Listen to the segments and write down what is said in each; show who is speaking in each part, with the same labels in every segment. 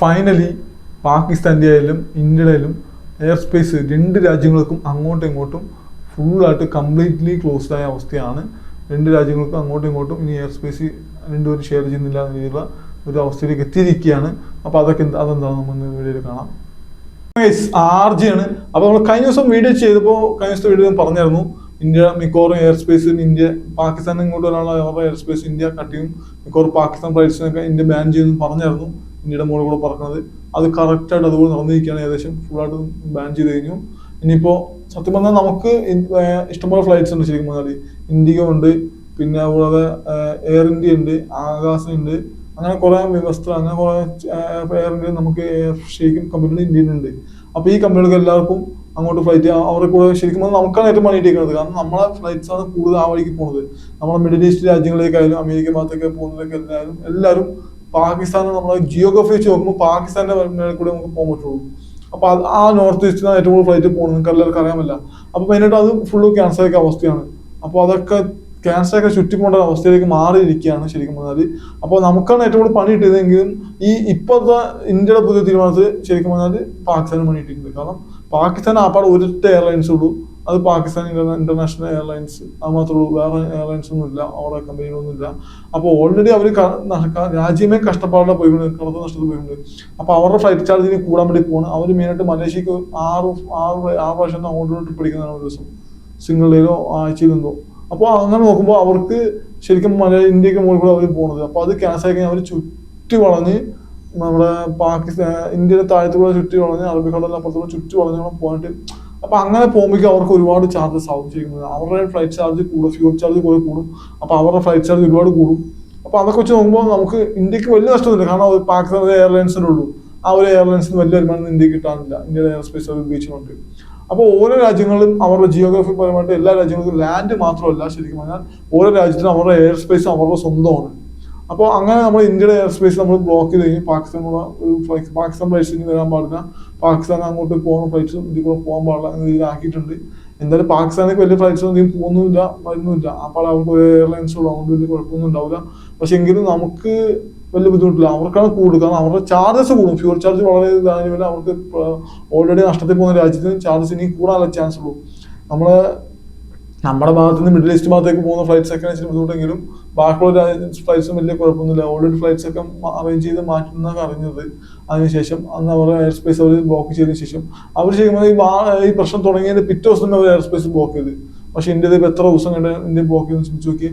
Speaker 1: Finally പാകിസ്ഥാന്റെ ആയാലും ആയാലും എയർ സ്പേസ് രണ്ട് രാജ്യങ്ങൾക്കും അങ്ങോട്ടും ഇങ്ങോട്ടും ഫുള്ളായിട്ട് കംപ്ലീറ്റ്ലി ക്ലോസ്ഡ് ആയ അവസ്ഥയാണ്. രണ്ട് രാജ്യങ്ങൾക്കും അങ്ങോട്ടും ഇങ്ങോട്ടും ഇനി എയർ സ്പേസ് രണ്ടുപേരും ഷെയർ ചെയ്യുന്നില്ല എന്ന രീതിയിലുള്ള ഒരു അവസ്ഥയിലേക്ക് എത്തിയിരിക്കുകയാണ്. അപ്പോൾ അതൊക്കെ എന്താ അതെന്താണ് നമ്മൾ വീഡിയോയിൽ കാണാം. ആർ ആണ്. അപ്പോൾ നമ്മൾ കഴിഞ്ഞ ദിവസം വീഡിയോ ചെയ്തപ്പോൾ കഴിഞ്ഞ ദിവസം വീഡിയോ പറഞ്ഞായിരുന്നു. ഇന്ത്യ മിക്കവാറും എയർ സ്പേസിൽ ഇന്ത്യ പാകിസ്ഥാൻ ഇങ്ങോട്ട് വരാനുള്ള എയർ സ്പേസ് ഇന്ത്യ കട്ടിയും മിക്കോറും പാകിസ്ഥാൻ ഫ്ലൈറ്റ്സിനൊക്കെ ഇന്ത്യ ബാൻ ചെയ്യുമെന്ന് പറഞ്ഞായിരുന്നു. ഇന്ത്യയുടെ മോളെ കൂടെ പറഞ്ഞത് അത് കറക്റ്റായിട്ട് അതുപോലെ നടന്നിരിക്കുകയാണ് ഏകദേശം ഫുള്ളായിട്ട് ബാൻ ചെയ്ത് കഴിഞ്ഞു. ഇനിയിപ്പോൾ സത്യം പറഞ്ഞാൽ നമുക്ക് ഇഷ്ടംപോലെ ഫ്ലൈറ്റ്സ് ഉണ്ട് ശരിക്കും പറഞ്ഞാൽ ഇൻഡിഗോ ഉണ്ട് പിന്നെ അതുപോലെ എയർ ഇന്ത്യ ഉണ്ട് ആകാശ ഉണ്ട് അങ്ങനെ കുറെ വ്യവസ്ഥ അങ്ങനെ കുറെ എയർ ഇന്ത്യ നമുക്ക് ശരിക്കും കമ്പനികൾ ഇന്ത്യയിൽ ഉണ്ട്. അപ്പോൾ ഈ കമ്പനികൾക്ക് എല്ലാവർക്കും അങ്ങോട്ട് ഫ്ലൈറ്റ് അവരെ കൂടെ ശരിക്കും പറഞ്ഞാൽ നമുക്കാണ് ഏറ്റവും മണി ഇട്ടേക്കുന്നത് കാരണം നമ്മളെ ഫ്ലൈറ്റ്സ് ആണ് കൂടുതൽ ആ വഴിക്ക് പോകുന്നത്. നമ്മളെ മിഡിൽ ഈസ്റ്റ് രാജ്യങ്ങളിലേക്കായാലും അമേരിക്ക ഭാഗത്തേക്ക് പോകുന്നതൊക്കെ എല്ലാവരും എല്ലാവരും പാകിസ്ഥാൻ നമ്മൾ ജിയോഗ്രഫി വെച്ച് നോക്കുമ്പോൾ പാകിസ്ഥാന്റെ മേലെ കൂടെ നമുക്ക് പോകാൻ പറ്റുള്ളൂ. അപ്പൊ ആ നോർത്ത് ഈസ്റ്റിലാണ് ഏറ്റവും കൂടുതൽ ഫ്ലൈറ്റ് പോകുന്നത് നിങ്ങൾക്ക് എല്ലാവർക്കും അറിയാമല്ല. അപ്പൊ മെയിനായിട്ട് അത് ഫുള്ള് ക്യാൻസൽ ആക്കിയ അവസ്ഥയാണ്. അപ്പോൾ അതൊക്കെ ക്യാൻസർ ഒക്കെ ചുറ്റിപ്പോണ്ട അവസ്ഥയിലേക്ക് മാറിയിരിക്കുകയാണ് ശരിക്കും പറഞ്ഞാൽ അപ്പോൾ നമുക്കാണ് ഏറ്റവും കൂടുതൽ പണി കിട്ടിയതെങ്കിലും ഈ ഇപ്പോഴത്തെ ഇന്ത്യയുടെ പുതിയ തീരുമാനത്തിൽ ശരിക്കും പറഞ്ഞാൽ പാകിസ്ഥാന് പണി കിട്ടിയിട്ടുണ്ട്. കാരണം പാകിസ്ഥാൻ ആപ്പാട് ഒരൊറ്റ എയർലൈൻസ് ഉള്ളൂ. അത് പാകിസ്ഥാൻ ഇന്റർനാഷണൽ എയർലൈൻസ് അത് മാത്രമേ ഉള്ളൂ. വേറെ എയർലൈൻസ് ഒന്നും ഇല്ല അവിടെ കമ്പനികളൊന്നും ഇല്ല അപ്പോൾ ഓൾറെഡി അവർ രാജ്യമേ കഷ്ടപ്പാടില്ല പോയിക്കൊണ്ട് കടത്ത് നഷ്ടത്തിൽ പോയിക്കൊണ്ട് അപ്പോൾ അവരുടെ ഫ്ലൈറ്റ് ചാർജ് ഇനി കൂടാൻ വേണ്ടി പോകണം അവർ മെയിനായിട്ട് മലേഷ്യക്ക് ആറ് ആറ് ആറ് പ്രാവശ്യം അങ്ങോട്ട് ഇങ്ങോട്ട് പിടിക്കുന്നതാണ് ഒരു ദിവസം. സിംഗിൾ ഡേയിലോ ആഴ്ചയിലെന്തോ അപ്പോൾ അങ്ങനെ നോക്കുമ്പോൾ അവർക്ക് ശരിക്കും മല ഇന്ത്യയ്ക്ക് മുകളിൽ കൂടെ അവർ പോകുന്നത് അപ്പോൾ അത് ക്യാൻസൽ ആയി കഴിഞ്ഞാൽ അവർ ചുറ്റി വളഞ്ഞ് നമ്മുടെ പാകിസ്ഥാൻ ഇന്ത്യയുടെ താഴത്തുകൂടെ ചുറ്റി വളഞ്ഞ് അറബിക്കടലിനപ്പുറത്തുകൂടെ ചുറ്റി വളഞ്ഞോളം പോയിട്ട് അപ്പൊ അങ്ങനെ പോകുമ്പോഴേക്കും അവർക്ക് ഒരുപാട് ചാർജസ് ആവും ചെയ്യുന്നത്. അവരുടെ ഫ്ലൈറ്റ് ചാർജ് കൂടും ഫ്യൂൾ ചാർജ് കുറെ കൂടും. അപ്പൊ അവരുടെ ഫ്ലൈറ്റ് ചാർജ് ഒരുപാട് കൂടും. അപ്പൊ അതൊക്കെ വെച്ച് നോക്കുമ്പോൾ നമുക്ക് ഇന്ത്യയ്ക്ക് വലിയ നഷ്ടമൊന്നുമില്ല. കാരണം ഒരു പാകിസ്ഥാൻ എയർലൈൻസിനേ ഉള്ളൂ. ആ ഒരു എയർലൈൻസിന് വലിയ വരുമാനം ഇന്ത്യയ്ക്ക് കിട്ടാനില്ല. ഇന്ത്യയുടെ എയർ സ്പേസ് ഉപയോഗിച്ചുകൊണ്ട്. അപ്പോൾ ഓരോ രാജ്യങ്ങളും അവരുടെ ജിയോഗ്രഫി പരമായിട്ട് എല്ലാ രാജ്യങ്ങൾക്കും ലാൻഡ് മാത്രമല്ല ശരിക്കും പറഞ്ഞാൽ. ഓരോ രാജ്യത്തിനും അവരുടെ എയർ സ്പേസ് അവരുടെ സ്വന്തമാണ്. അപ്പോൾ അങ്ങനെ നമ്മൾ ഇന്ത്യയുടെ എയർ സ്പേസ് നമ്മൾ ബ്ലോക്ക് ചെയ്ത് കഴിഞ്ഞ് പാകിസ്ഥാനുള്ള ഒരു പാകിസ്ഥാൻ ഇനി വരാൻ പാടില്ല. പാകിസ്ഥാൻ അങ്ങോട്ട് പോകുന്ന ഫ്ലൈറ്റ്സ് ഇതിൽ കൂടെ പോകാൻ പാടില്ല എന്ന രീതിയിൽ ആക്കിയിട്ടുണ്ട്. എന്തായാലും പാകിസ്ഥാനിലേക്ക് വലിയ ഫ്ലൈറ്റ്സ് ഒന്നും പോകുന്നില്ല വരുന്നില്ല അപ്പോൾ അവർക്ക് ഒരു എയർലൈൻസ് ഉള്ളൂ അതുകൊണ്ട് വലിയ കുഴപ്പമൊന്നും ഉണ്ടാവില്ല. പക്ഷെ എങ്കിലും നമുക്ക് വലിയ ബുദ്ധിമുട്ടില്ല. അവർക്കാണ് കൂടുതൽ. കാരണം അവരുടെ ചാർജസ് കൂടും. ഫ്യൂർ ചാർജ് വളരെ ഇതായതുപോലെ അവർക്ക് ഓൾറെഡി നഷ്ടത്തിൽ പോകുന്ന രാജ്യത്തിന് ചാർജസ് ഇനി കൂടാനുള്ള ചാൻസ് ഉള്ളൂ. നമ്മളെ നമ്മുടെ ഭാഗത്ത് നിന്ന് മിഡിൽ ഈസ്റ്റ് ഭാഗത്തേക്ക് പോകുന്ന ഫ്ലൈറ്റ്സ് ഒക്കെ ഇച്ചിരി ബുദ്ധിമുട്ടെങ്കിലും ബാക്കിയുള്ള ഫ്ലൈറ്റ്സും വലിയ കുഴപ്പമൊന്നുമില്ല. ഓൾറെഡി ഫ്ലൈറ്റ്സ് ഒക്കെ അറേഞ്ച് ചെയ്ത് മാറ്റുന്നതൊക്കെ അറിഞ്ഞത്. അതിനുശേഷം അന്ന് അവർ എയർ സ്പേസ് അവർ ബ്ലോക്ക് ചെയ്തതിനു ശേഷം അവർ ചെയ്യുമ്പോൾ ഈ ഈ പ്രശ്നം തുടങ്ങിയതിന്റെ പിറ്റേ ദിവസം തന്നെ അവർ എയർ സ്പേസ് ബ്ലോക്ക് ചെയ്ത്. പക്ഷേ ഇന്ത്യ ഇപ്പോൾ എത്ര ദിവസം കണ്ട് ഇന്ത്യ ബ്ലോക്ക് ചെയ്തെന്ന് ചിന്തിച്ച് നോക്കി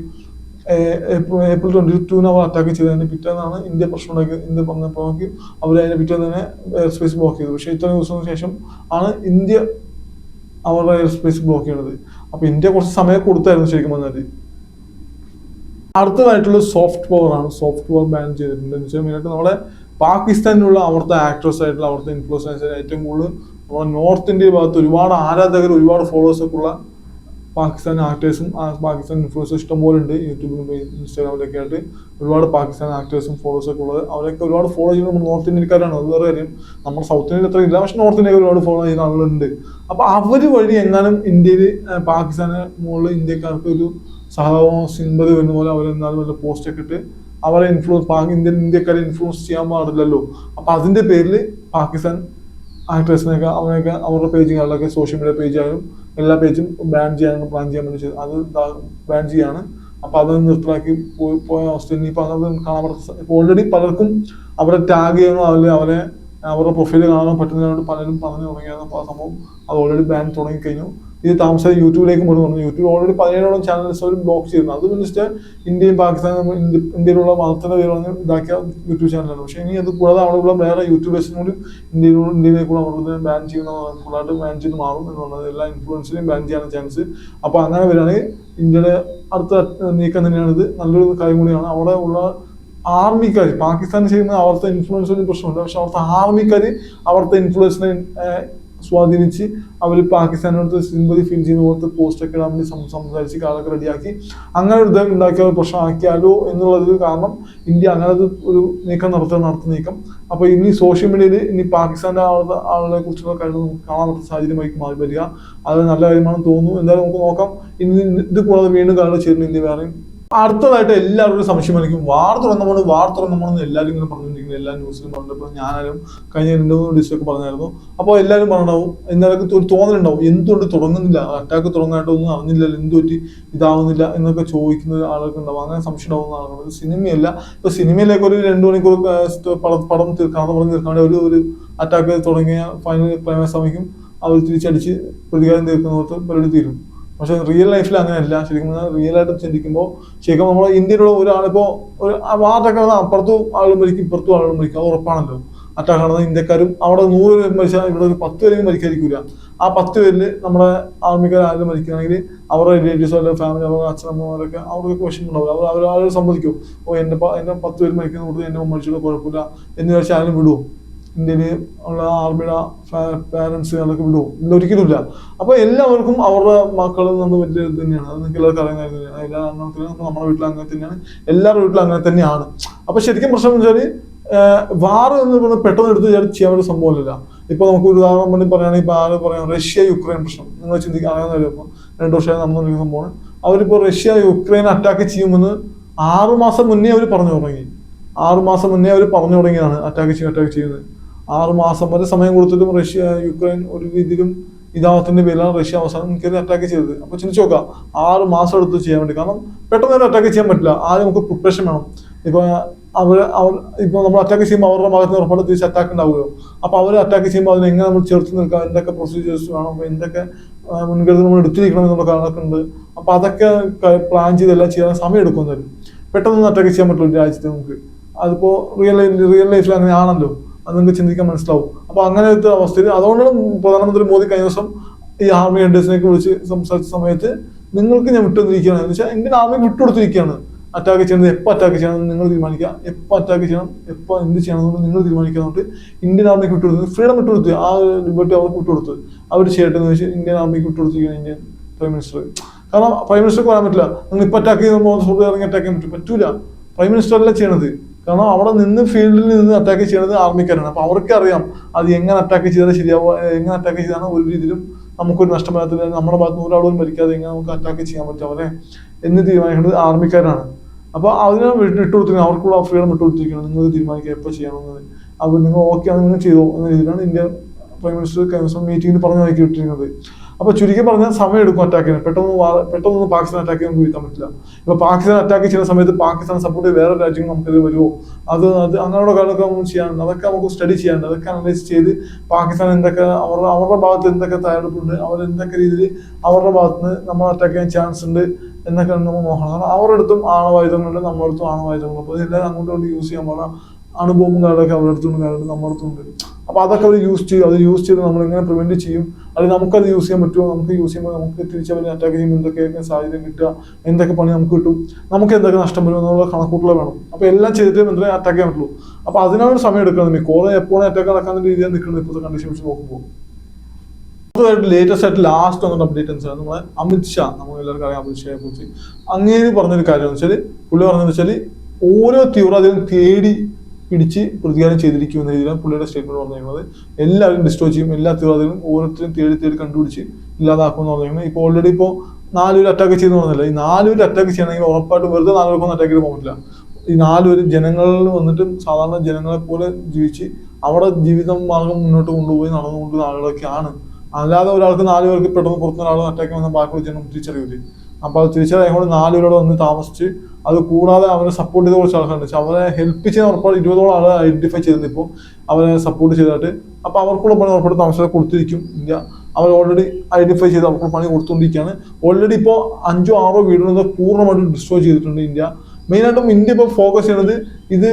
Speaker 1: ഏപ്രിൽ ട്വന്റി ടൂവിന് അവർ അറ്റാക്ക് ചെയ്തതിന് പിറ്റേന്നാണ് ഇന്ത്യ പ്രശ്നം ഉണ്ടാക്കിയത്. ഇന്ത്യ പറഞ്ഞപ്പോൾ നോക്കി അവർ അതിന് പിറ്റേന്ന് തന്നെ എയർ സ്പേസ് ബ്ലോക്ക് ചെയ്തു. പക്ഷേ ഇത്രയും ദിവസത്തിന് ശേഷം ആണ് ഇന്ത്യ അവരുടെ എയർ സ്പേസ് ബ്ലോക്ക് ചെയ്യണത്. അപ്പോൾ ഇന്ത്യ കുറച്ച് സമയം കൊടുത്തായിരുന്നു ശരിക്കും പറഞ്ഞാൽ അടുത്തതായിട്ടുള്ള സോഫ്റ്റ് പവർ ആണ്. സോഫ്റ്റ് പവർ ബാൻ ചെയ്തിട്ടുണ്ട്. എന്ന് വെച്ചാൽ മെയിനായിട്ട് നമ്മുടെ പാകിസ്ഥാനിലുള്ള അവിടുത്തെ ആക്ട്രസ് ആയിട്ടുള്ള അവിടുത്തെ ഇൻഫ്ലുവൻസ് ഏറ്റവും കൂടുതൽ നമ്മുടെ നോർത്ത് ഇന്ത്യ ഭാഗത്ത് ഒരുപാട് ആരാധകർ ഒരുപാട് ഫോളോവേഴ്സ് ഒക്കെ ഉള്ള പാകിസ്ഥാൻ ആക്ടേഴ്സും പാകിസ്ഥാൻ ഇൻഫ്ലുവൻസും ഇഷ്ടംപോലെ ഉണ്ട്. യൂട്യൂബിലും ഇൻസ്റ്റാഗ്രാമിലൊക്കെ ആയിട്ട് ഒരുപാട് പാകിസ്ഥാൻ ആക്ടേഴ്സും ഫോളോവേഴ്സും ഒക്കെ ഉള്ളത്. അവരൊക്കെ ഒരുപാട് ഫോളോ ചെയ്യുന്നത് നമ്മൾ നോർത്ത് ഇന്ത്യക്കാരാണ്. അത് വേറെ കാര്യം. നമ്മുടെ സൗത്ത് ഇന്ത്യയിൽ അത്ര ഇല്ല. പക്ഷെ നോർത്ത് ഇന്ത്യയിൽ ഒരുപാട് ഫോളോ ചെയ്യുന്ന ആളുകളുണ്ട്. അപ്പോൾ അവർ വഴി എങ്ങാനും ഇന്ത്യയിൽ പാകിസ്ഥാന് മുകളിൽ ഇന്ത്യക്കാർക്ക് ഒരു സഹതാപമോ സിമ്പതി വരുന്ന പോലെ അവരെന്നാലും വല്ല പോസ്റ്റ് ഒക്കെ ഇട്ട് അവരെ ഇൻഫ്ലുവൻസ് ഇന്ത്യൻ ഇന്ത്യക്കാരെ ഇൻഫ്ലുവൻസ് ചെയ്യാൻ പാടില്ലല്ലോ. അപ്പൊ അതിന്റെ പേരിൽ പാകിസ്ഥാൻ ആക്ട്രസിനെയൊക്കെ അവനെയൊക്കെ അവരുടെ പേജുകളിലൊക്കെ സോഷ്യൽ മീഡിയ പേജ് ആയാലും എല്ലാ പേജും ബാൻ ചെയ്യാനാണ് പ്ലാൻ ചെയ്യാൻ വേണ്ടി അത് ബാൻ ചെയ്യാണ്. അപ്പൊ അത് നിർത്തലാക്കി പോയി പോയ അവസ്ഥ. കാണാൻ പറ്റും ഓൾറെഡി പലർക്കും അവരെ ടാഗ് ചെയ്യണോ അല്ലെങ്കിൽ അവരെ അവരുടെ പ്രൊഫൈൽ കാണാൻ പറ്റുന്നതിനോട് പലരും പറഞ്ഞു ആ സംഭവം അത് ഓൾറെഡി ബാൻ തുടങ്ങി കഴിഞ്ഞു ഇത് താമസം യൂട്യൂബിലേക്ക് വരും വന്നു. യൂട്യൂബ് ഓൾറെഡി പതിനേഴോളം ചാനൽസ് അവർ ബ്ലോക്ക് ചെയ്യുന്നു അത് വെച്ചിട്ട് ഇന്ത്യയും പാകിസ്ഥാനും ഇന്ത്യയിലുള്ള മതത്തിന്റെ പേര് പറഞ്ഞ് ഇതാക്കിയ യൂട്യൂബ് ചാനലാണ് പക്ഷേ ഇനി അത് കൂടാതെ അവിടെയുള്ള വേറെ യൂട്യൂബേഴ്സിനും കൂടി ഇന്ത്യയിലുള്ള ഇന്ത്യയിലേക്കുള്ള അവിടെ ബാൻ ചെയ്യുന്ന ഫുള്ളായിട്ട് ബാൻ ചെയ്ത് മാറും എന്നുള്ളത് എല്ലാ ഇൻഫ്ലുവൻസിനെയും ബാൻ ചെയ്യാൻ ചാൻസ് അപ്പോൾ അങ്ങനെ വരികയാണെങ്കിൽ ഇന്ത്യയുടെ അടുത്ത നീക്കം തന്നെയാണ് ഇത് നല്ലൊരു കാര്യം കൂടിയാണ്. അവിടെ ഉള്ള ആർമിക്കാർ പാകിസ്ഥാൻ ചെയ്യുന്ന അവിടുത്തെ ഇൻഫ്ലുവൻസിന് പ്രശ്നമുണ്ട്. പക്ഷെ അവിടുത്തെ ആർമിക്കാർ അവിടുത്തെ ഇൻഫ്ലുവൻസിനെ സ്വാധീനിച്ച് അവർ പാകിസ്ഥാനോട് സിമ്പതി ഫീൽ ചെയ്യുന്ന പോലത്തെ പോസ്റ്റൊക്കെ ഇടാൻ വേണ്ടി സംസാരിച്ച് കാലൊക്കെ റെഡിയാക്കി. അങ്ങനെ ഒരു ഇത് ഉണ്ടാക്കിയ ഒരു പ്രശ്നം ആക്കിയാലോ എന്നുള്ളത് കാരണം ഇന്ത്യ അങ്ങനെ ഒരു- നീക്കം നടത്തുക നടത്തുന്ന നീക്കം. അപ്പോൾ ഇനി സോഷ്യൽ മീഡിയയിൽ ഇനി പാകിസ്ഥാന്റെ ആളുടെ ആളുകളെ കുറിച്ചുള്ള കാര്യങ്ങൾ നമുക്ക് കാണാൻ പറ്റുന്ന സാഹചര്യമായിരിക്കും മാറി വരിക. അത് നല്ല കാര്യമാണെന്ന് തോന്നുന്നു. എന്തായാലും നമുക്ക് നോക്കാം. ഇനി ഇത് കൂടാതെ വീണ്ടും കാര്യങ്ങൾ ചേരുന്ന ഇന്ത്യ വേറെയും. അടുത്തതായിട്ട് എല്ലാവരും സംശയം എനിക്ക് വാർ തുറന്നപ്പോൾ വാർ തുറന്നപ്പോൾ എല്ലാവരും ഇങ്ങനെ പറഞ്ഞിട്ടുണ്ടെങ്കിൽ എല്ലാ ന്യൂസിലും പറഞ്ഞപ്പോൾ ഞാനാലും കഴിഞ്ഞ രണ്ട് മൂന്ന് ഡിസ്റ്റൊക്കെ പറഞ്ഞായിരുന്നു. അപ്പോൾ എല്ലാവരും പറഞ്ഞിട്ടുണ്ടാവും എന്നാലും ഒരു തോന്നലുണ്ടാവും. എന്തുകൊണ്ട് തുടങ്ങുന്നില്ല? അറ്റാക്ക് തുടങ്ങാനായിട്ട് ഒന്നും അറിഞ്ഞില്ലല്ലോ. എന്ത് പറ്റി ഇതാവുന്നില്ല എന്നൊക്കെ ചോദിക്കുന്ന ആളുകൾക്ക് ഉണ്ടാവും. അങ്ങനെ സംശയം ഉണ്ടാവുന്ന ആളുകൾ സിനിമയല്ല. ഇപ്പോൾ സിനിമയിലേക്ക് ഒരു രണ്ട് മണിക്കൂർ പടം തീർക്കാൻ പറഞ്ഞ് തീർക്കാൻ ഒരു ഒരു അറ്റാക്ക് തുടങ്ങിയ ഫൈനൽ ക്ലൈമാക്സ് സമയക്കും അവർ തിരിച്ചടിച്ച് പ്രതികാരം തീർക്കുന്നവർക്ക് പരിപാടി തീരും. പക്ഷെ റിയൽ ലൈഫിൽ അങ്ങനെയല്ല. ശരിക്കും റിയൽ ആയിട്ട് ചിന്തിക്കുമ്പോൾ ശരിക്കും നമ്മൾ ഇന്ത്യയിലുള്ള ഒരാളിപ്പോൾ ഒരു വാർട്ടൊക്കെ വന്നാൽ അപ്പുറത്തും ആളും മരിക്കും ഇപ്പുറത്തും ആളും മരിക്കും. അത് ഉറപ്പാണല്ലോ. അറ്റാക്ക് നടന്ന ഇന്ത്യക്കാരും അവിടെ നൂറ് പേര് മരിച്ചാൽ ഇവിടെ ഒരു പത്ത് പേരെങ്കിലും മരിക്കാതിരിക്കില്ല ആ പത്ത് പേരിൽ നമ്മുടെ ആർമിക്കാർ ആരും മരിക്കുകയാണെങ്കിൽ അവരുടെ റിലേറ്റീവ്സോ അല്ലെങ്കിൽ ഫാമിലി അവരുടെ അച്ഛനമ്മമാരൊക്കെ അവർക്ക് വിഷമം ഉണ്ടാവില്ല. അവർ ആരും സമ്മതിക്കും ഓ എന്റെ എന്റെ പത്ത് പേര് മരിക്കുന്ന കൂടുതൽ എന്റെ മരിച്ചിട്ട് കുഴപ്പമില്ല എന്ന് വെച്ചാൽ ആരും വിടുവോ? ഇന്ത്യയിൽ ഉള്ള ആർമിയുടെ പാരൻസ് അതൊക്കെ വിടുവോ? ഇല്ല അപ്പൊ എല്ലാവർക്കും അവരുടെ മക്കൾ നമ്മൾ വലിയ ഇത് തന്നെയാണ്. അത് നിങ്ങൾക്ക് എല്ലാവർക്കും അറിയാൻ കാര്യം തന്നെയാണ് എല്ലാ അംഗത്തിനും നമ്മുടെ വീട്ടിൽ അങ്ങനെ തന്നെയാണ്. എല്ലാവരുടെ വീട്ടിലും അങ്ങനെ തന്നെയാണ്. അപ്പൊ ശരിക്കും പ്രശ്നം എന്ന് വെച്ചാൽ വാർ എന്ന് പറയുന്നത് പെട്ടെന്ന് എടുത്ത് ചെയ്യാൻ ഒരു സംഭവമല്ല ഇപ്പൊ നമുക്ക് ഒരു ഉദാഹരണം വേണ്ടി പറയുകയാണെങ്കിൽ ഇപ്പൊ ആര് പറയാം റഷ്യ യുക്രൈൻ പ്രശ്നം. നിങ്ങൾ ചിന്തിക്കാൻ അറിയാവുന്ന ഇപ്പൊ രണ്ടു വർഷമായി നടന്നുകൊണ്ടിരിക്കുന്ന സംഭവമാണ്. അവരിപ്പോ റഷ്യ യുക്രൈൻ അറ്റാക്ക് ചെയ്യുമെന്ന് ആറുമാസം മുന്നേ അവർ പറഞ്ഞു തുടങ്ങി. ആറുമാസം മുന്നേ അവർ പറഞ്ഞു തുടങ്ങിയതാണ് അറ്റാക്ക് ചെയ്യും അറ്റാക്ക് ചെയ്യുന്നത് ആറു മാസം വരെ സമയം കൊടുത്തിട്ടും റഷ്യ യുക്രൈൻ ഒരു രീതിയിലും ഇതാവത്തിന്റെ പേരിലാണ് റഷ്യ അവസാനം കയറി അറ്റാക്ക് ചെയ്തത്. അപ്പൊ ചിന്തിച്ചു നോക്കാം ആറ് മാസം എടുത്ത് ചെയ്യാൻ വേണ്ടി. കാരണം പെട്ടെന്ന് തന്നെ അറ്റാക്ക് ചെയ്യാൻ പറ്റില്ല. ആദ്യം നമുക്ക് പ്രിപ്പറേഷൻ വേണം. ഇപ്പൊ അവർ അവർ ഇപ്പൊ നമ്മൾ അറ്റാക്ക് ചെയ്യുമ്പോൾ അവരുടെ ഭാഗത്ത് നിന്ന് ഉറപ്പായിട്ട് തിരിച്ച് അറ്റാക്ക് ഉണ്ടാവുകയോ. അപ്പൊ അവർ അറ്റാക്ക് ചെയ്യുമ്പോൾ അതിനെ എങ്ങനെ നമ്മൾ ചേർത്ത് നിൽക്കാം എന്തൊക്കെ പ്രൊസീജിയേഴ്സ് വേണം എന്തൊക്കെ മുൻകരുതൽ നമ്മൾ എടുത്തിരിക്കണം എന്നുള്ള ഉണ്ട്. അപ്പൊ അതൊക്കെ പ്ലാൻ ചെയ്തെല്ലാം ചെയ്യാൻ സമയം എടുക്കും പെട്ടെന്ന് അറ്റാക്ക് ചെയ്യാൻ പറ്റില്ല ഒരു രാജ്യത്ത് നമുക്ക്. അതിപ്പോ റിയൽ റിയൽ ലൈഫിൽ അങ്ങനെ ആണല്ലോ അത് നിങ്ങൾക്ക് ചിന്തിക്കാൻ മനസ്സിലാവും. അങ്ങനെ ഒരു അവസ്ഥയിൽ അതുകൊണ്ടാണ് പ്രധാനമന്ത്രി മോദി കഴിഞ്ഞ ദിവസം ഈ ആർമി ഹെഡേഴ്സിനെയൊക്കെ വിളിച്ച് സംസാരിച്ച സമയത്ത് നിങ്ങൾക്ക് ഞാൻ വിട്ടുകൊണ്ടിരിക്കുകയാണ് എന്ന് വെച്ചാൽ ഇന്ത്യൻ ആർമി വിട്ടുകൊടുത്തിരിക്കുകയാണ്. അറ്റാക്ക് ചെയ്യുന്നത് എപ്പോൾ അറ്റാക്ക് ചെയ്യണം നിങ്ങൾ തീരുമാനിക്കുക. എപ്പോൾ അറ്റാക്ക് ചെയ്യണം എപ്പോൾ എന്ത് ചെയ്യണം എന്ന് നിങ്ങൾ തീരുമാനിക്കാന്നുകൊണ്ട് ഇന്ത്യൻ ആർമിക്ക് വിട്ടുകൊടുത്തു ഫ്രീഡം വിട്ടുകൊടുത്തു ആ ലിബർട്ടി അവർക്ക് വിട്ടുകൊടുത്തു അവർ ചെയ്യട്ടെ എന്ന് വെച്ച് ഇന്ത്യൻ ആർമിക്ക് വിട്ടുകൊടുത്തിരിക്കുകയാണ് ഇന്ത്യൻ പ്രൈം മിനിസ്റ്റർ കാരണം പ്രൈം മിനിസ്റ്റർക്ക് പറയാൻ പറ്റില്ല. നിങ്ങൾ ഇപ്പോൾ അറ്റാക്ക് ചെയ്യുമ്പോൾ ഇറങ്ങി അറ്റാക്ക് ചെയ്യാൻ പറ്റും. പറ്റൂല. പ്രൈം മിനിസ്റ്റർ അല്ല ചെയ്യണത്. കാരണം അവിടെ നിന്ന് ഫീൽഡിൽ നിന്ന് അറ്റാക്ക് ചെയ്യുന്നത് ആർമിക്കാരാണ് അപ്പൊ അവർക്കറിയാം അത് എങ്ങനെ അറ്റാക്ക് ചെയ്താൽ ശരിയാവുക എങ്ങനെ അറ്റാക്ക് ചെയ്താണ് ഒരു രീതിയിലും നമുക്കൊരു നഷ്ടം നമ്മുടെ ഭാഗത്ത് നൂറാളും മരിക്കാതെ എങ്ങനെ നമുക്ക് അറ്റാക്ക് ചെയ്യാൻ പറ്റും അവരെ എന്ന് തീരുമാനിക്കുന്നത് ആർമിക്കാരാണ് അപ്പൊ അതിനെ വിട്ടുകൊടുത്തിരിക്കുന്നത് അവർക്കുള്ള ഫ്രീഡം വിട്ടുകൊടുത്തിരിക്കണം നിങ്ങൾ തീരുമാനിക്കുക എപ്പോൾ ചെയ്യണമെന്നത്. അപ്പൊ നിങ്ങൾ ഓക്കെ ആണ് നിങ്ങൾ ചെയ്തോ എന്ന രീതിയിലാണ് ഇന്ത്യ പ്രൈം മിനിസ്റ്റർ കഴിഞ്ഞ മീറ്റിംഗിൽ പറഞ്ഞു നോക്കി വിട്ടിരിക്കുന്നത് അപ്പൊ ചുരുക്കി പറഞ്ഞാൽ സമയം എടുക്കും ചെയ്യാൻ. പെട്ടെന്ന് പെട്ടെന്ന് പാകിസ്ഥാൻ അറ്റാക്ക് നമുക്ക് വീഴ്ത്താൻ പറ്റില്ല. ഇപ്പൊ പാകിസ്ഥാൻ അറ്റാക്ക് ചെയ്യുന്ന സമയത്ത് പാകിസ്ഥാൻ സപ്പോർട്ട് വേറെ രാജ്യങ്ങൾ നമുക്കത് വരുമോ അത് അത് അങ്ങനെയുള്ള കാര്യങ്ങളൊക്കെ നമുക്ക് ചെയ്യാനുണ്ട് അതൊക്കെ നമുക്ക് സ്റ്റഡി ചെയ്യാനുണ്ട് അതൊക്കെ അനലൈസ് ചെയ്ത് പാകിസ്ഥാൻ എന്തൊക്കെ അവരുടെ അവരുടെ ഭാഗത്ത് എന്തൊക്കെ തയ്യാറെടുപ്പുണ്ട് അവർ എന്തൊക്കെ രീതിയിൽ അവരുടെ ഭാഗത്ത് നിന്ന് നമ്മൾ അറ്റാക്ക് ചെയ്യാൻ ചാൻസ് ഉണ്ട് എന്നൊക്കെ നമ്മൾ നോക്കണം. കാരണം അവരുടെ അടുത്തും ആണവായുധങ്ങളുണ്ട് നമ്മുടെ അടുത്തും ആണവായുധങ്ങളുണ്ട്. അപ്പോൾ ഇതെല്ലാം അങ്ങോട്ടും യൂസ് ചെയ്യാൻ പാടില്ല അണുബോംബും കാര്യമൊക്കെ അവരുടെ അടുത്തുണ്ട് കാര്യമുണ്ട് നമ്മുടെ അടുത്തുണ്ട് അപ്പൊ അതൊക്കെ അവർ യൂസ് ചെയ്യും. അത് യൂസ് ചെയ്ത് നമ്മൾ എങ്ങനെ പ്രിവെന്റ് ചെയ്യും? അത് നമുക്കത് യൂസ് ചെയ്യാൻ പറ്റുമോ? നമുക്ക് യൂസ് ചെയ്യുമ്പോൾ നമുക്ക് തിരിച്ചവരെ അറ്റാക്ക് ചെയ്യുമ്പോൾ എന്തൊക്കെ സാഹചര്യം കിട്ടുക? എന്തൊക്കെ പണി നമുക്ക് കിട്ടും? നമുക്ക് എന്തൊക്കെ നഷ്ടം വരും എന്നുള്ള കണക്കൂട്ടൽ വേണം. അപ്പൊ എല്ലാം ചെയ്തിട്ട് എന്തെങ്കിലും അറ്റാക്ക് ചെയ്യാൻ പറ്റുള്ളൂ. അപ്പൊ അതിനാണ് സമയം എടുക്കുന്നത്. കോളെ എപ്പോഴും അറ്റാക്ക് നടക്കാൻ രീതിയാണ് നിൽക്കുന്നത് ഇപ്പോഴത്തെ കണ്ടീഷൻ വെച്ച് നോക്കുമ്പോൾ. അടുത്തതായിട്ട് ലേറ്റസ്റ്റ് ആയിട്ട് ലാസ്റ്റ് വന്നിട്ട് എന്ന് വെച്ചാൽ നമ്മളെ അമിത് ഷാ നമ്മൾ എല്ലാവർക്കും അറിയാം അമിത് ഷായെ കുറിച്ച്. അങ്ങേര് പറഞ്ഞൊരു കാര്യം എന്ന് വെച്ചാൽ പുള്ളി പറഞ്ഞതെന്ന് വെച്ചാൽ ഓരോ തീവ്രവാദികളും തേടി പിടിച്ച് പ്രതികാരം ചെയ്തിരിക്കും എന്ന രീതിയിലാണ് പുള്ളിയുടെ സ്റ്റേറ്റ്മെന്റ് പറഞ്ഞിരിക്കുന്നത് എല്ലാവരും ഡിസ്ട്രോ ചെയ്യും എല്ലാ തീവ്രവാദികളും ഓരോരുത്തരും തേടി തേടി കണ്ടുപിടിച്ച് ഇല്ലാതാക്കുമെന്ന് പറഞ്ഞിരിക്കുന്നത് ഇപ്പോൾ ഓൾറെഡി ഇപ്പോൾ നാലുപേര് അറ്റാക്ക് ചെയ്യുന്ന പറഞ്ഞില്ല? ഈ നാലുപേര് അറ്റാക്ക് ചെയ്യണമെങ്കിൽ ഉറപ്പായിട്ട് വെറുതെ നാലുപേർക്കൊന്നും അറ്റാക്ക് ചെയ്ത് പോകുന്നില്ല ഈ നാലുപേര് ജനങ്ങളിൽ വന്നിട്ട് സാധാരണ ജനങ്ങളെ പോലെ ജീവിച്ച് അവിടെ ജീവിതം മാർഗം മുന്നോട്ട് കൊണ്ടുപോയി നടന്നുകൊണ്ടുള്ള ആളുകളൊക്കെയാണ്. അല്ലാതെ ഒരാൾക്ക് നാല് പേർക്ക് പെട്ടെന്ന് പുറത്തുനിന്ന് ഒരാൾ അറ്റാക്ക് വന്ന ബാക്കിയുള്ള ജനം തിരിച്ചറിയില്ലേ അപ്പൊ അത് തിരിച്ചറിയാൻ നാല് പേരോട് വന്ന് താമസിച്ച് അത് കൂടാതെ അവനെ സപ്പോർട്ട് ചെയ്ത കുറച്ച് ആൾക്കാരുണ്ട്. അവരെ ഹെൽപ്പ് ചെയ്യാൻ ഉറപ്പാട് ഇരുപതോളം ആളെ ഐഡന്റിഫൈ ചെയ്തിട്ടുണ്ട് ഇപ്പോൾ അവരെ സപ്പോർട്ട് ചെയ്തിട്ട് അപ്പോൾ അവർക്കുള്ള പണി ഉറപ്പായിട്ട് താമസിച്ചാൽ കൊടുത്തിരിക്കും ഇന്ത്യ. അവർ ഓൾറെഡി ഐഡന്റിഫൈ ചെയ്ത് അവർക്കുള്ള പണി കൊടുത്തുകൊണ്ടിരിക്കുകയാണ് ഓൾറെഡി ഇപ്പോൾ അഞ്ചോ ആറോ വീടുകൾ പൂർണമായിട്ടും ഡിസ്ട്രോയ് ചെയ്തിട്ടുണ്ട് ഇന്ത്യ. മെയിനായിട്ടും ഇന്ത്യ ഇപ്പോൾ ഫോക്കസ് ചെയ്യുന്നത് ഇത്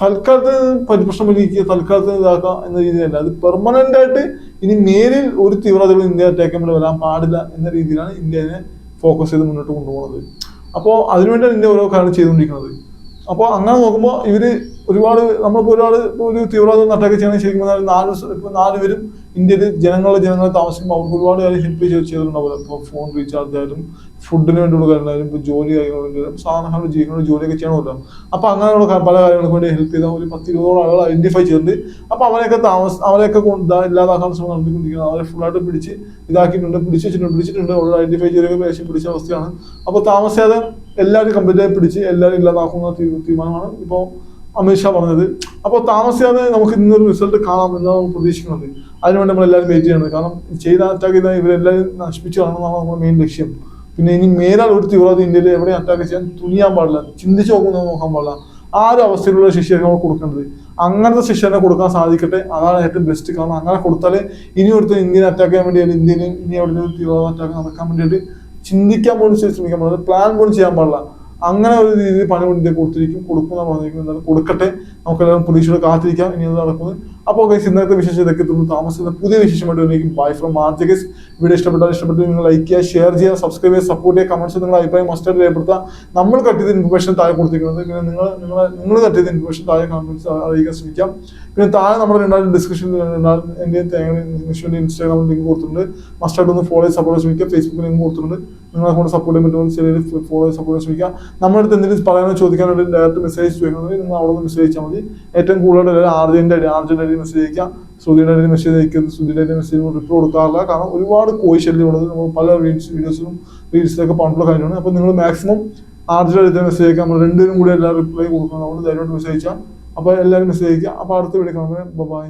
Speaker 1: തൽക്കാലത്ത് പരിപ്രശ്നം വലിക്കുക തൽക്കാലത്ത് ഇതാക്കുക എന്ന രീതിയിലല്ല. അത് പെർമനന്റ് ആയിട്ട് ഇനി മേലിൽ ഒരു തീവ്രതകളും ഇന്ത്യ അറ്റാക്ക് വേണ്ടി വരാൻ പാടില്ല എന്ന രീതിയിലാണ് ഇന്ത്യ അതിനെ ഫോക്കസ് ചെയ്ത് മുന്നോട്ട് കൊണ്ടുപോകുന്നത് അപ്പോൾ അതിനുവേണ്ടി നിന്നെ ഓരോ കാര്യം ചെയ്തുകൊണ്ടിരിക്കുന്നത്. അപ്പോൾ അങ്ങനെ നോക്കുമ്പോൾ ഇവർ ഒരുപാട് നമ്മളിപ്പോൾ ഒരാൾ ഇപ്പോൾ ഒരു തീവ്രവാദം അറ്റാക്ക് ചെയ്യണമെങ്കിൽ ശരിക്കും പറഞ്ഞാൽ നാല് ഇപ്പോൾ നാലുപേരും ഇന്ത്യയിൽ ജനങ്ങളെ ജനങ്ങളെ താമസിക്കുമ്പോൾ അവർക്ക് ഒരുപാട് കാര്യം ഹെൽപ്പ് ചെയ്ത് ചെയ്തിട്ടുണ്ടാവില്ല ഇപ്പോൾ ഫോൺ റീചാർജ് ആയാലും ഫുഡിന് വേണ്ടിയുള്ള കാര്യങ്ങളായാലും ഇപ്പോൾ ജോലി കാര്യങ്ങളും സാധാരണ ജീവിക്കുന്ന ജോലിയൊക്കെ ചെയ്യണമല്ലോ അപ്പോൾ അങ്ങനെയുള്ള പല കാര്യങ്ങൾക്ക് വേണ്ടി ഹെൽപ്പ് ചെയ്ത ഒരു പത്ത് ഇരുപതോളം ആളുകൾ ഐഡന്റിഫൈ ചെയ്തിട്ടുണ്ട്. അപ്പോൾ അവരെയൊക്കെ താമസ അവരെയൊക്കെ ഇല്ലാതാക്കാൻ ശ്രമം നടത്തിക്കൊണ്ടിരിക്കുന്നത് അവരെ ഫുള്ളായിട്ട് പിടിച്ച് ഇതാക്കിയിട്ടുണ്ട് പിടിച്ച് വെച്ചിട്ടുണ്ട് പിടിച്ചിട്ടുണ്ട്. ഐഡന്റിഫൈ ചെയ്തൊക്കെ പേശം പിടിച്ച അവസ്ഥയാണ്. അപ്പോൾ താമസിയാതെ എല്ലാവരും കംപ്ലീറ്റ് പിടിച്ച് എല്ലാവരും ഇല്ലാതാക്കുന്ന തീരുമാനമാണ് ഇപ്പോൾ അമിത്ഷാ പറഞ്ഞത്. അപ്പോൾ താമസിയാതെ നമുക്ക് ഇന്നൊരു റിസൾട്ട് കാണാം എന്നാണ് നമ്മൾ പ്രതീക്ഷിക്കുന്നത്. അതിനുവേണ്ടി നമ്മൾ എല്ലാവരും വെയിറ്റ് ചെയ്യണം. കാരണം ചെയ്ത അറ്റാക്ക് ചെയ്ത ഇവരെല്ലാവരും നശിപ്പിച്ചു കാണണമെന്നാണ് നമ്മുടെ മെയിൻ ലക്ഷ്യം. പിന്നെ ഇനി മേലാൽ ഒരു തീവ്രവാദി ഇന്ത്യയിൽ എവിടെ അറ്റാക്ക് ചെയ്യാൻ തുനിയാൻ പാടില്ല ചിന്തിച്ച് നോക്കുന്ന നോക്കാൻ പാടില്ല. ആ ഒരു അവസ്ഥയിലുള്ള ശിക്ഷയാണ് നമ്മൾ കൊടുക്കേണ്ടത്. അങ്ങനത്തെ ശിക്ഷ തന്നെ കൊടുക്കാൻ സാധിക്കട്ടെ. അതാണ് ഏറ്റവും ബെസ്റ്റ് കാരണം അങ്ങനെ കൊടുത്താൽ ഇനി ഒരു ഇന്ത്യനെ അറ്റാക്ക് ചെയ്യാൻ വേണ്ടി ഇന്ത്യയിൽ ഇനി എവിടെ തീവ്രവാദ അറ്റാക്ക് നടക്കാൻ വേണ്ടിയിട്ട് ചിന്തിക്കാൻ പോലും ശ്രമിക്കാൻ പാടില്ല. പ്ലാൻ പോലും ചെയ്യാൻ പാടില്ല. അങ്ങനെ ഒരു രീതിയിൽ പണി കൊടുത്തിരിക്കും കൊടുക്കുന്ന പറഞ്ഞിരിക്കും കൊടുക്കട്ടെ. നമുക്കെല്ലാവരും പ്രതീക്ഷയോടെ കാത്തിരിക്കാം. ഇനി അത് നടക്കുന്നത് അപ്പോൾ ഗൈസ് ഇന്നത്തെ വിശേഷം ഇതൊക്കെ തുടർന്ന് താമസിക്കുന്ന പുതിയ വിശേഷമായിട്ട് എനിക്ക് ബൈ ഫ്രം ഗൈസ് വീഡിയോ ഇഷ്ടപ്പെട്ടാൽ ഇഷ്ടപ്പെട്ട് നിങ്ങൾ ലൈക്ക് ചെയ്യുക ഷെയർ ചെയ്യുക സബ്സ്ക്രൈബ് ചെയ്യുക സപ്പോർട്ട് ചെയ്യുക കമന്റ്സ് നിങ്ങളുടെ അഭിപ്രായം മസ്റ്റായിട്ട് രേഖപ്പെടുത്തുക. നമ്മൾ കട്ടിയത് ഇൻഫർമേഷൻ താഴെ കൊടുത്തിരിക്കുന്നത്. പിന്നെ നിങ്ങൾ നിങ്ങൾ നിങ്ങൾ കട്ടിയത് ഇൻഫർമേഷൻ താഴെ കമന്റ്സ് അറിയിക്കാൻ ശ്രമിക്കാം. പിന്നെ താഴെ നമ്മുടെ രണ്ടാളും ഡിസ്ക്രിപ്ഷനിൽ എന്റെ ഇൻസ്റ്റാഗ്രാമിൽ ലിങ്ക് കൊടുത്തിട്ടുണ്ട്. മസ്റ്റായിട്ട് ഒന്ന് ഫോളോ ചെയ്ത് സപ്പോർട്ട് ശ്രമിക്കുക ഫേസ്ബുക്കിൽ ലിങ്ക് കൊടുത്തിട്ടുണ്ട്. നിങ്ങളെ കൊണ്ട് സപ്പോർട്ട് ചെയ്യാൻ പറ്റുമെന്ന് ചെറിയ ഫോളോ സപ്പോർട്ട് ശ്രമിക്കുക നമ്മുടെ അടുത്ത് എന്തെങ്കിലും പറയാനോ ചോദിക്കാനോ ഡയറക്റ്റ് മെസ്സേജ് ചോദിക്കണമെങ്കിൽ നിങ്ങൾ അവിടെ നിന്ന് മെസ്സേജ് ചെയ്താൽ മതി. ഏറ്റവും കൂടുതൽ ആർജന്റെ ആർജന്റെ ഐഡി മെസ്സേജ് അയക്കാം ശ്രുതിയുടെ ഐഡി മെസ്സേജ് അയക്കുന്നത് ശ്രുതിയുടെ ഐഡി മെസ്സേജ് റിപ്ലൈ കൊടുക്കാറില്ല. കാരണം ഒരുപാട് കോഴി ശല്യം ഉള്ളത്. നമ്മൾ പല റീൽസ് വീഡിയോസിലും റീൽസിലൊക്കെ പണ്ടുള്ള കാര്യമാണ്. അപ്പോൾ നിങ്ങൾ മാക്സിമം ആർജിയുടെ അടുത്ത മെസ്സേജ് അയക്കാം നമ്മൾ രണ്ടുപേരും കൂടി എല്ലാ റിപ്ലൈ കൊടുക്കണം. അതുകൊണ്ട് ധൈര്യമായിട്ട് മെസ്സേജ് അയച്ചാൽ അപ്പോൾ എല്ലാവരും മെസ്സേജ് അയക്കാം അപ്പോൾ അടുത്ത വീഡിയോ കാണുന്നത് ബൈ